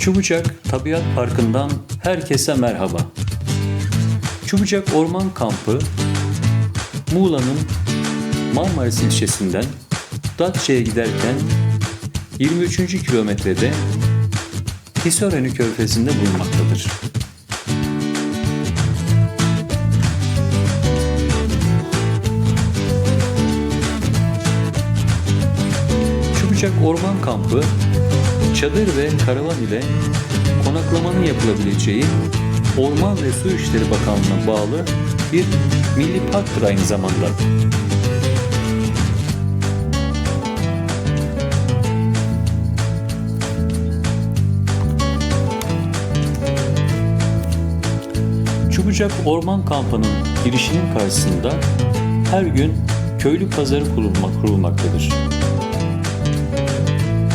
Çubucak Tabiat Parkı'ndan herkese merhaba. Çubucak Orman Kampı, Muğla'nın Marmaris ilçesinden Datça'ya giderken 23. kilometrede Hisarönü Körfezi'nde bulunmaktadır. Çubucak Orman Kampı, çadır ve karavan ile konaklamanın yapılabileceği Orman ve Su İşleri Bakanlığı'na bağlı bir milli parktır aynı zamanda. Çubucak Orman Kampı'nın girişinin karşısında her gün köylü pazarı kurulmak, kurulmaktadır.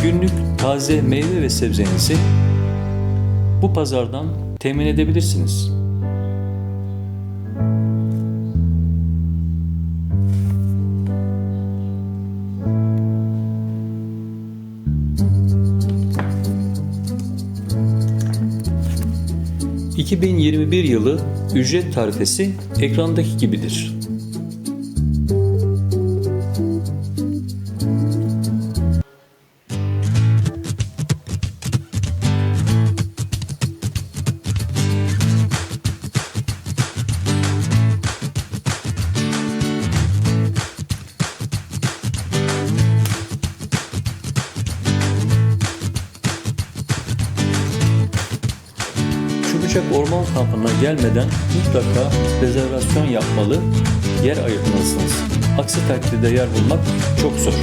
Günlük taze meyve ve sebzenizi bu pazardan temin edebilirsiniz. ...2021 yılı ücret tarifesi ekrandaki gibidir. Çubucak Orman Kampı'na gelmeden mutlaka rezervasyon yapmalı, yer ayırmalısınız. Aksi takdirde yer bulmak çok zor.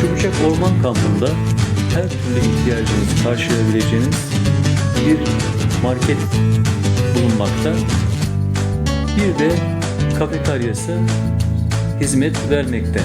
Çubucak Orman Kampı'nda her türlü ihtiyacınızı karşılayabileceğiniz bir market bulunmakta. Bir de kafeteryası hizmet vermekte.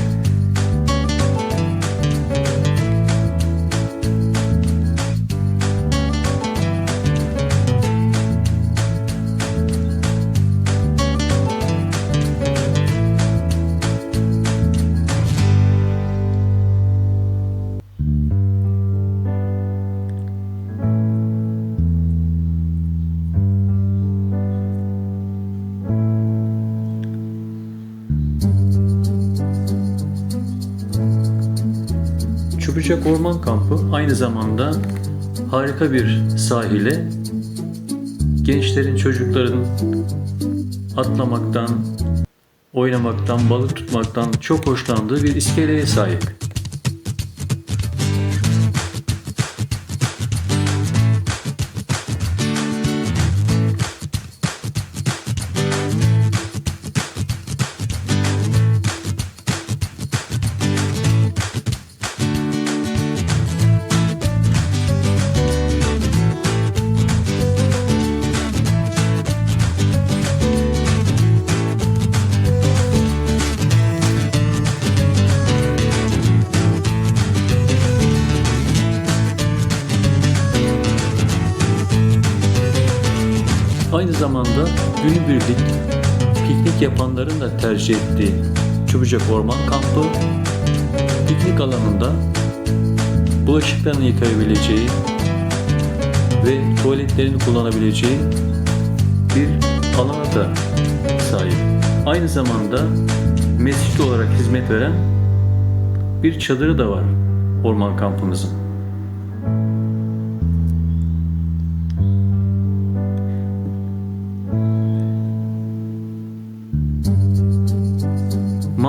Çubucak Orman Kampı aynı zamanda harika bir sahile, gençlerin, çocukların atlamaktan, oynamaktan, balık tutmaktan çok hoşlandığı bir iskeleye sahip. Zamanda günübirlik piknik yapanların da tercih ettiği Çubucak Orman Kampı piknik alanında bulaşıklarını yıkayabileceği ve tuvaletlerini kullanabileceği bir alana da sahip. Aynı zamanda mescit olarak hizmet veren bir çadırı da var orman kampımızın.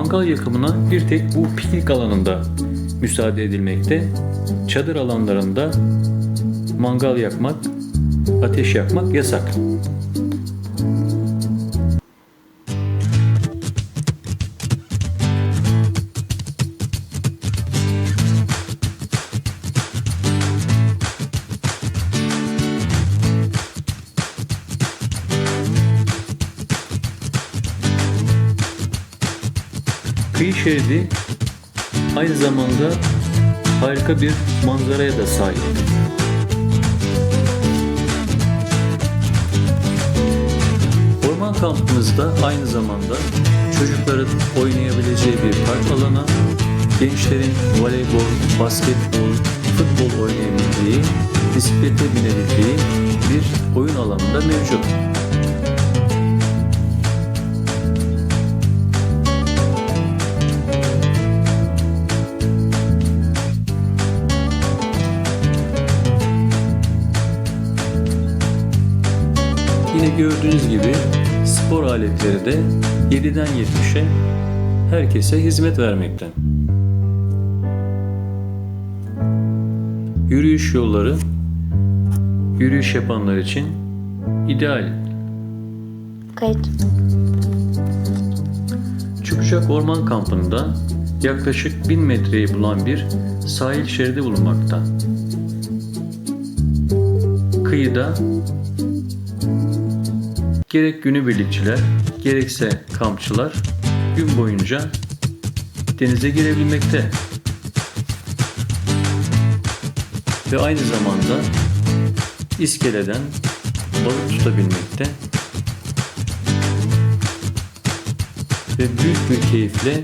Mangal yakımına bir tek bu piknik alanında müsaade edilmekte. Çadır alanlarında mangal yakmak, ateş yakmak yasak. Kıyı şeridi aynı zamanda harika bir manzaraya da sahip. Orman kampımızda aynı zamanda çocukların oynayabileceği bir park alanı, gençlerin voleybol, basketbol, futbol oynayabildiği, bisiklete binebildiği bir oyun alanında mevcut. Yine gördüğünüz gibi spor aletleri de 7'den 70'e herkese hizmet vermekte. Yürüyüş yolları yürüyüş yapanlar için ideal. Kayıt. Çubucak Orman Kampı'nda yaklaşık 1000 metreyi bulan bir sahil şeridi bulunmakta. Kıyıda gerek günübirlikçiler gerekse kampçılar gün boyunca denize girebilmekte. Ve aynı zamanda iskeleden balık tutabilmekte ve büyük bir keyifle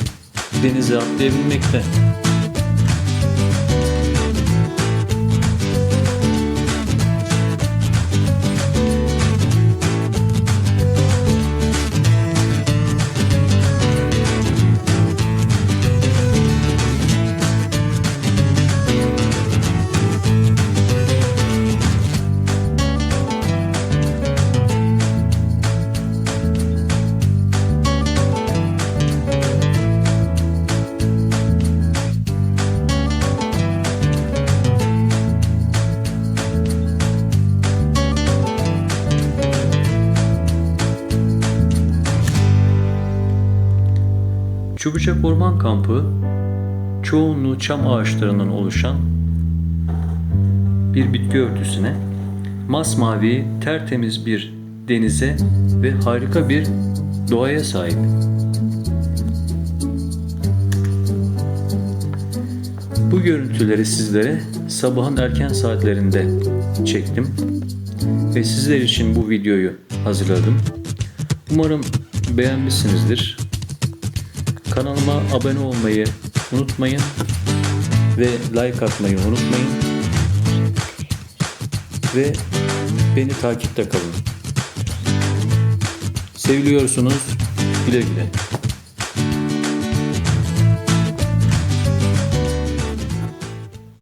denize atlayabilmekte. Çubucak Orman Kampı çoğunluğu çam ağaçlarından oluşan bir bitki örtüsüne, masmavi, tertemiz bir denize ve harika bir doğaya sahip. Bu görüntüleri sizlere sabahın erken saatlerinde çektim ve sizler için bu videoyu hazırladım. Umarım beğenmişsinizdir. Kanalıma abone olmayı unutmayın ve like atmayı unutmayın. Ve beni takipte kalın. Seviliyorsunuz. Güle güle.